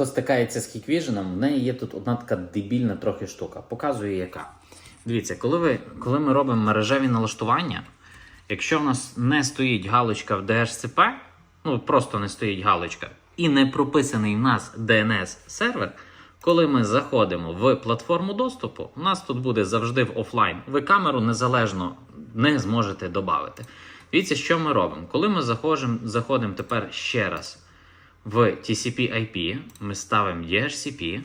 хто стикається з Hikvision, в неї є тут одна така дебільна трохи штука. Показую яка. Дивіться, коли, ви, коли ми робимо мережеві налаштування, якщо в нас не стоїть галочка в DHCP, ну просто не стоїть галочка, і не прописаний в нас DNS сервер, коли ми заходимо в платформу доступу, у нас тут буде завжди в офлайн. Ви камеру незалежно не зможете додати. Дивіться, що ми робимо. Коли ми заходимо, заходимо тепер ще раз в TCP IP, ми ставимо DHCP,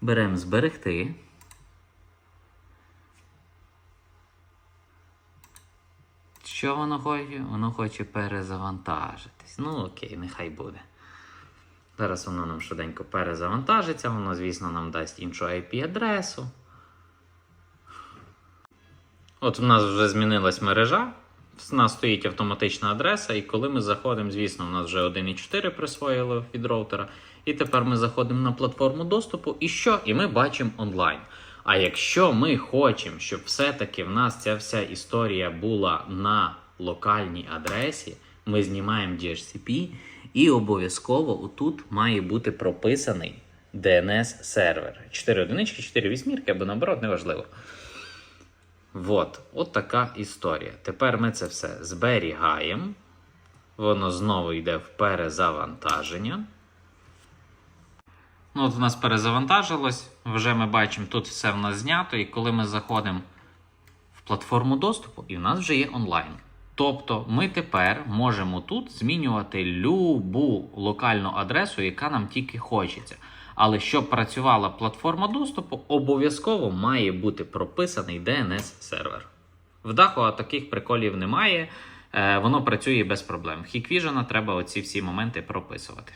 беремо зберегти. Що воно хоче? Воно хоче перезавантажитись. Ну окей, нехай буде. Зараз воно нам швиденько перезавантажиться, воно, звісно, нам дасть іншу IP-адресу. От у нас вже змінилась мережа. В нас стоїть автоматична адреса, і коли ми заходимо, звісно, у нас вже 1.4 присвоїли від роутера. І тепер ми заходимо на платформу доступу. І що? І ми бачимо онлайн. А якщо ми хочемо, щоб все-таки в нас ця вся історія була на локальній адресі, ми знімаємо DHCP, і обов'язково отут має бути прописаний DNS сервер. 4 одинички, 4 вісьмірки або наоборот, неважливо. Вот, от така історія. Тепер ми це все зберігаємо. Воно знову йде в перезавантаження. Ну, от в нас перезавантажилось. Вже ми бачимо, тут все в нас знято. І коли ми заходимо в платформу доступу, і в нас вже є онлайн. Тобто ми тепер можемо тут змінювати любу локальну адресу, яка нам тільки хочеться. Але щоб працювала платформа доступу, обов'язково має бути прописаний DNS-сервер. В Daho таких приколів немає, е, воно працює без проблем. В Hikvision треба оці всі моменти прописувати.